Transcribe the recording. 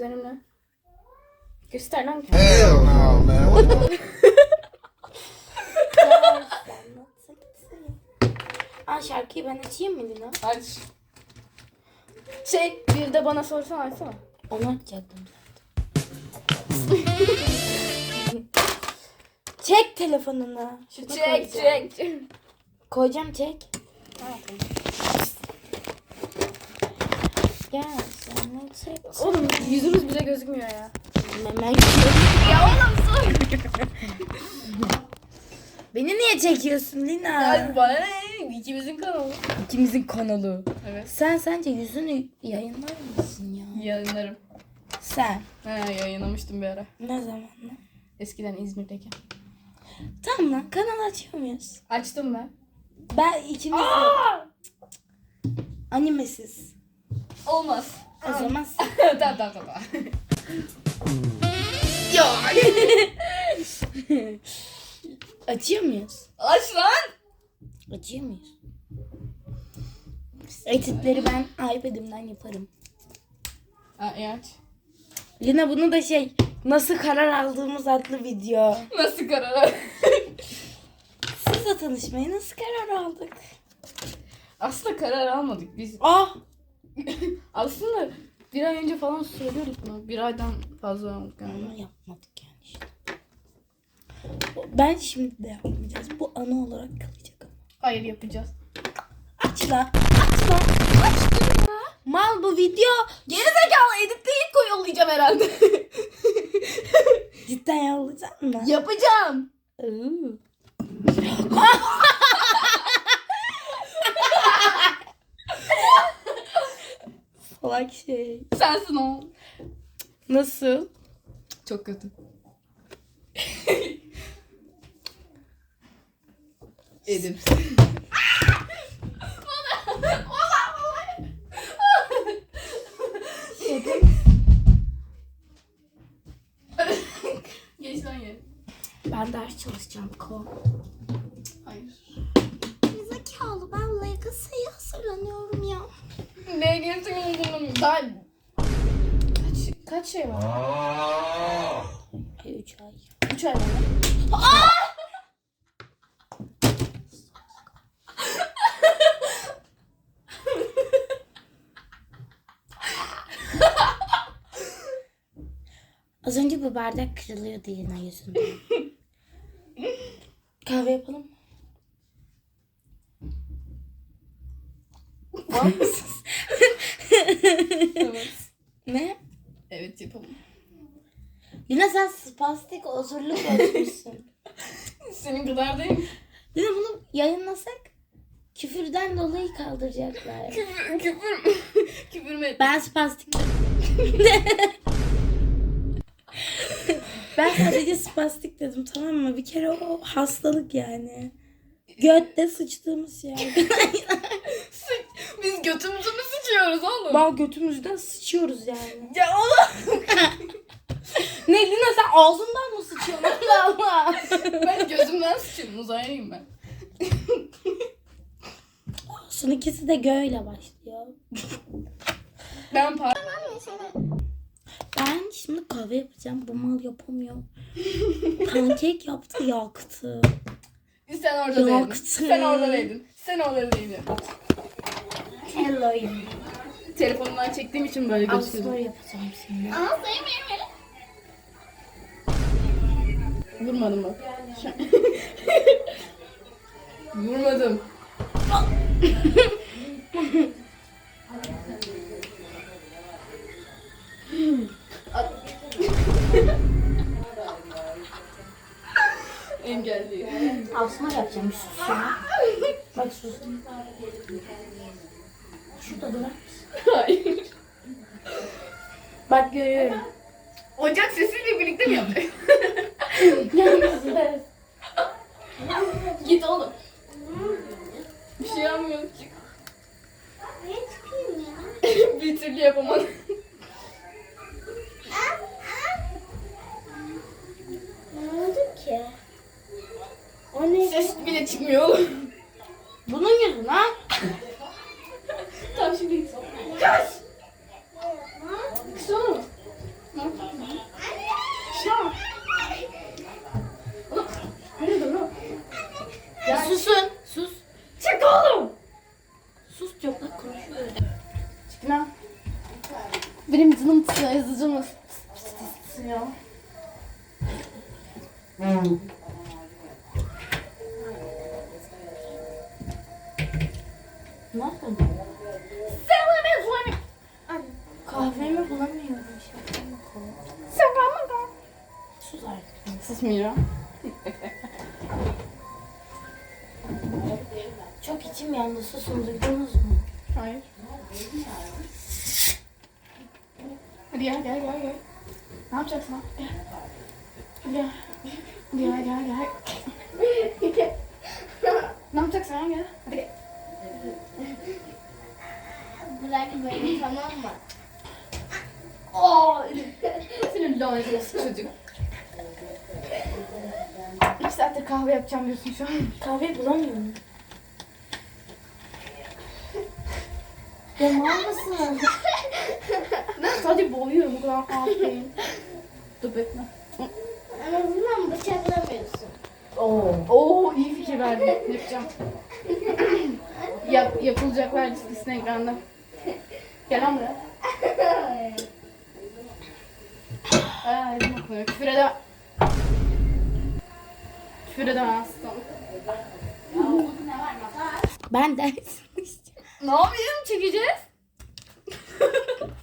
kuzenimle. Göster lan. Hell no, man. Aa şarkıyı ben açayım mı Lina? Aç. Şey bir de bana sorsana açsana. Onu açacaktım zaten. çek telefonunu. Şuna Çek koyacağım. çek çek. Koyacağım çek. Gel sana çek. Oğlum yüzümüz bile gözükmüyor ya. Memen Ya oğlum sor. Beni niye çekiyorsun Lina? Ya bana ne? İkimizin kanalı. İkimizin kanalı. Evet. Sen sence yüzünü yayınlar mısın ya? Yayınlarım. Sen. He yayınlamıştım bir ara. Ne zaman lan? Eskiden İzmir'deyken. Tamam lan kanal açıyor muyuz? Açtım ben. Ben ikimiz animesiz. Olmaz. O zaman tamam tamam tamam. Açıyor muyuz? Aç lan. Açıyor muyuz? Editleri ben iPad'imden yaparım. Ha, iyi aç. Lina bunu da şey nasıl karar aldığımız adlı video. Nasıl karar? Sizle tanışmaya nasıl karar aldık? Aslında karar almadık biz. Ah Aslında bir ay önce falan söylüyorduk bunu. Bir aydan fazla galiba. ama yapmadık yani işte. Ben şimdi de yapmayacağız. Bu anı olarak kalacak ama. Hayır yapacağız. Aç lan. Aç lan. Aç ya. Mal bu video. Gerizekalı editleyip koy yollayacağım herhalde. Cidden yollayacak mı? Yapacağım. Oo. Salak şey. Sensin o. Nasıl? Çok kötü. Edip. Geç lan yere. Ben ders çalışacağım ko. Hayır. Zekalı ben Legacy'ye hazırlanıyorum girsin bunun? Daha... Kaç, kaç şey var? 3 ay. Üç ay var. Az önce bu bardak kırılıyordu yine yüzünden. Kahve yapalım mı? Var mısın? evet. Ne? Evet yapalım. Lina sen spastik osurluk olmuşsun. Senin kadar değil. Lina bunu yayınlasak küfürden dolayı kaldıracaklar. Küfür, küfür, küfür mü? Ben spastik Ben sadece spastik dedim tamam mı? Bir kere o hastalık yani. Götte sıçtığımız. Sıç- Biz götümüzü mü sıçıyoruz oğlum? Bal götümüzden sıçıyoruz yani. Ya oğlum. Ne Lina sen ağzından mı sıçıyorsun? Allah Allah. Ben gözümden sıçıyorum. Uzaylıyım ben. Son ikisi de göyle başlıyor. Ben par... Ben şimdi kahve yapacağım. Bu mal yapamıyor. Pankek yaptı yaktı. Sen orada değildin. Yaktı. Sen orada değildin. Sen orada değildin. Hello. Telefonumdan çektiğim için böyle Asmor gözüküyordu. yapacağım şimdi. Vurmadım bak. Vurmadım. Engelli. Asmor yapacağım. Sus ya. Bak sus. Şurada bırak. Hayır. Bak görüyorum. Ocak sesiyle birlikte mi yaptı? Git oğlum. Bir şey yapmıyorum. Çık. bir türlü yapamadım. Ne oldu ki? O ne? Ses bile çıkmıyor oğlum. Bunun yüzü Sıkıntı yazıcımız. Ya. Ne yaptın? Kahvemi bulamıyorum. Sus artık. Sus Mira. Çok içim yandı. Susun duydunuz mu? Hayır. Hadi gel gel gel gel. Ne yapacaksın lan? Gel. Gel. Hadi gel gel gel. ne yapacaksın lan gel. Hadi gel. Bırak beni tamam mı? Oo. Senin lanet çocuk. İki saattir kahve yapacağım diyorsun şu an. Kahve bulamıyorum. Ya mal mısın? Hadi boğuyorum bu kadar kahveyi. Dur bekle. En azından bıçaklamıyorsun. Oo. Oo iyi fikir verdin. Yapacağım. Yap, yapılacaklar listesine ekranda. Gel lan buraya. Aa, elim okunuyor. Küfür edemem. Küfür edemezsin. Ben ders Ne yapayım? Çekeceğiz. ハハハハ!